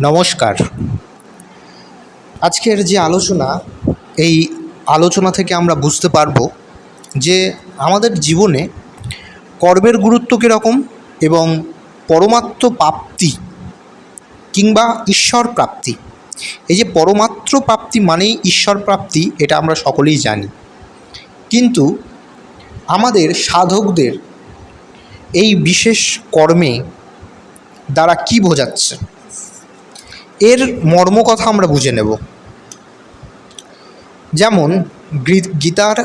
নমস্কার। আজকের যে আলোচনা, এই আলোচনা থেকে আমরা বুঝতে পারব যে আমাদের জীবনে কর্মের গুরুত্ব কীরকম এবং পরমাত্ম প্রাপ্তি কিংবা ঈশ্বর প্রাপ্তি। এই যে পরমাত্র প্রাপ্তি মানেই ঈশ্বর প্রাপ্তি, এটা আমরা সকলেই জানি। কিন্তু আমাদের সাধকদের এই বিশেষ কর্মে দ্বারা কী বোঝাচ্ছে? এর মর্ম কথা আমরা বুঝে নেব। যেমন গীতার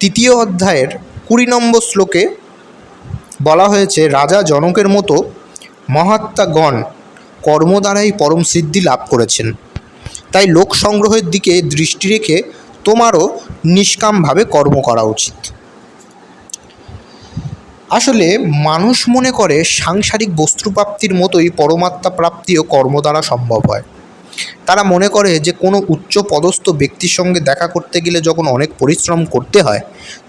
তৃতীয় অধ্যায়ের কুড়ি নম্বর শ্লোকে বলা হয়েছে, রাজা জনকের মতো মহাত্মাগণ কর্ম দ্বারাই পরম সিদ্ধি লাভ করেছেন। তাই লোক সংগ্রহের দিকে দৃষ্টি রেখে তোমারও নিষ্কামভাবে কর্ম করা উচিত। আসলে মানুষ মনে করে সাংসারিক বস্তুপ্রাপ্তির মতোই পরমাত্মা প্রাপ্তিও কর্ম দ্বারা সম্ভব হয়। তারা মনে করে যে কোনো উচ্চ পদস্থ ব্যক্তির সঙ্গে দেখা করতে গেলে যখন অনেক পরিশ্রম করতে হয়,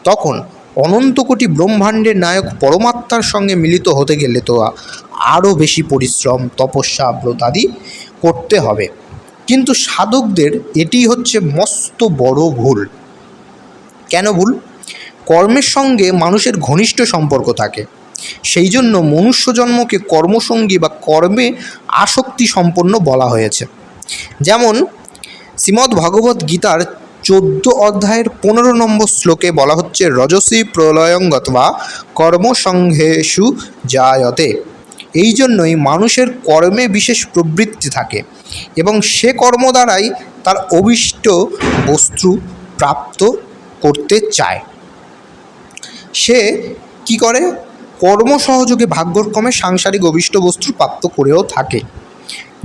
তখন অনন্ত কোটি ব্রহ্মাণ্ডের নায়ক পরমাত্মার সঙ্গে মিলিত হতে গেলে তো আরও বেশি পরিশ্রম, তপস্যা ব্রতাদি করতে হবে। কিন্তু সাধকদের এটি হচ্ছে মস্ত বড় ভুল। কেন ভুল? কর্মের সঙ্গে মানুষের ঘনিষ্ঠ সম্পর্ক থাকে। সেই জন্য মনুষ্য জন্মকে কর্মসঙ্গী বা কর্মে আসক্তি সম্পন্ন বলা হয়েছে। যেমন, শ্রীমদ্ ভগবত গীতার চোদ্দ অধ্যায়ের পনেরো নম্বর শ্লোকে বলা হচ্ছে, রজসী প্রলয়ঙ্গতবা কর্মসংঘেষু জায়তে। এই জন্যই মানুষের কর্মে বিশেষ প্রবৃত্তি থাকে এবং সে কর্ম দ্বারাই তার অভিষ্ট বস্তু প্রাপ্ত করতে চায়। সে কি করে? কর্ম সহযোগে ভাগ্যক্রমে সাংসারিক অভিষ্ট বস্তু প্রাপ্ত করেও থাকে।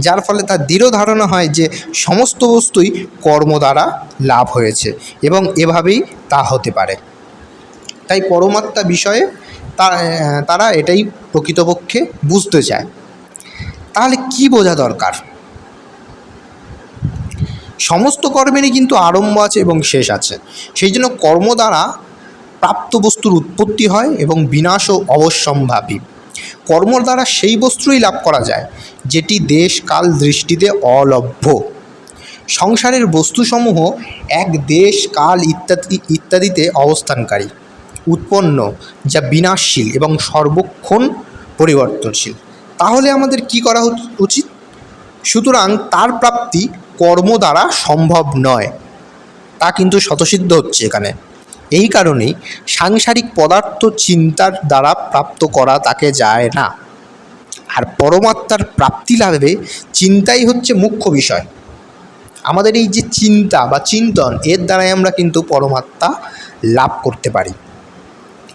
যার ফলে তার দৃঢ় ধারণা হয় যে সমস্ত বস্তুই কর্ম দ্বারা লাভ হয়েছে এবং এভাবেই তা হতে পারে। তাই পরমাত্মা বিষয়ে তারা এটাই প্রকৃতপক্ষে বুঝতে চায়। তাহলে কি বোঝা দরকার? সমস্ত কর্মেরই কিন্তু আরম্ভ আছে এবং শেষ আছে। সেই জন্য কর্ম দ্বারা প্রাপ্ত বস্তুর উৎপত্তি হয় এবং বিনাশও অবশ্যম্ভাবী। কর্ম দ্বারা সেই বস্তুই লাভ করা যায়, যেটি দেশ কাল দৃষ্টিতে অলভ্য। সংসারের বস্তুসমূহ এক দেশ, কাল ইত্যাদি, ইত্যাদিতে অবস্থানকারী, উৎপন্ন, যা বিনাশশীল এবং সর্বক্ষণ পরিবর্তনশীল। তাহলে আমাদের কি করা উচ- উচিত? সুতরাং তার প্রাপ্তি কর্ম দ্বারা সম্ভব নয়। তা কিন্তু স্বতসিদ্ধ হচ্ছে এখানে। এই কারণেই সাংসারিক পদার্থ চিন্তার দ্বারা প্রাপ্ত করা তাকে যায় না। আর পরমাত্মার প্রাপ্তি লাভে চিন্তাই হচ্ছে মুখ্য বিষয়। আমাদের এই যে চিন্তা বা চিন্তন, এর দ্বারাই আমরা কিন্তু পরমাত্মা লাভ করতে পারি।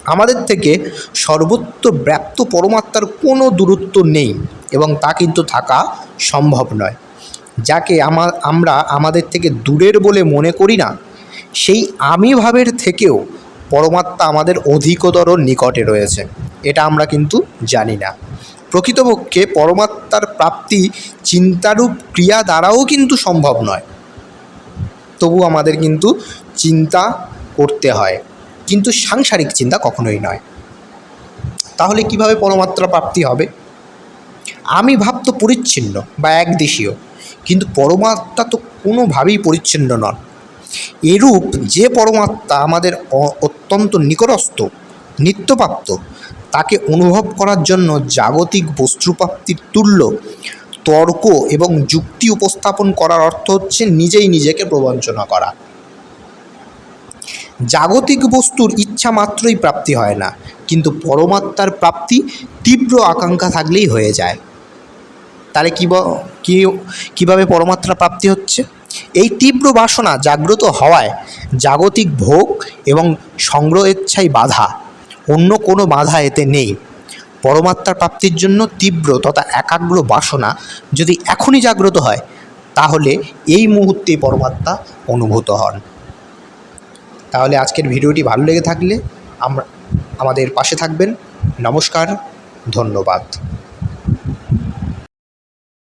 আমাদের থেকে সর্বত্র ব্যাপ্ত পরমাত্মার কোনো দূরত্ব নেই এবং তা কিন্তু থাকা সম্ভব নয়। যাকে আমা, আমরা আমাদের থেকে দূরের বলে মনে করি না সেই আমি ভাবের থেকেও পরমাত্মা আমাদের অধিকতর নিকটে রয়েছে। এটা আমরা কিন্তু জানি না। প্রকৃতপক্ষে পরমাত্মার প্রাপ্তি চিন্তারূপ ক্রিয়া দ্বারাও কিন্তু সম্ভব নয়। তবু আমাদের কিন্তু চিন্তা করতে হয়। কিন্তু সাংসারিক চিন্তা কখনোই নয়। তাহলে কীভাবে পরমাত্রা প্রাপ্তি হবে? আমি ভাব তো পরিচ্ছিন্ন বা একদেশীয়। কিন্তু পরমাত্মা তো কোনোভাবেই পরিচ্ছিন্ন নন। এরূপ যে পরমাত্মা আমাদের অত্যন্ত নিকটস্থ, নিত্যপ্রাপ্ত, তাকে অনুভব করার জন্য জাগতিক বস্তুপ্রাপ্তির তুল্য, তর্ক এবং যুক্তি উপস্থাপন করার অর্থ হচ্ছে নিজেই নিজেকে প্রবঞ্চনা করা। জাগতিক বস্তুর ইচ্ছা মাত্রই প্রাপ্তি হয় না, কিন্তু পরমাত্মার প্রাপ্তি তীব্র আকাঙ্ক্ষা থাকলেই হয়ে যায়। তাহলে কী কী কীভাবে পরমাত্মা প্রাপ্তি হচ্ছে? এই তীব্র বাসনা জাগ্রত হওয়ায় জাগতিক ভোগ এবং সংগ্রহেচ্ছাই বাধা। অন্য কোনো বাধা এতে নেই। পরমাত্মার প্রাপ্তির জন্য তীব্র তথা একাগ্র বাসনা যদি এখনই জাগ্রত হয়, তাহলে এই মুহূর্তে পরমাত্মা অনুভূত হন। তাহলে আজকের ভিডিওটি ভালো লেগে থাকলে আমরা আমাদের পাশে থাকবেন। নমস্কার, ধন্যবাদ।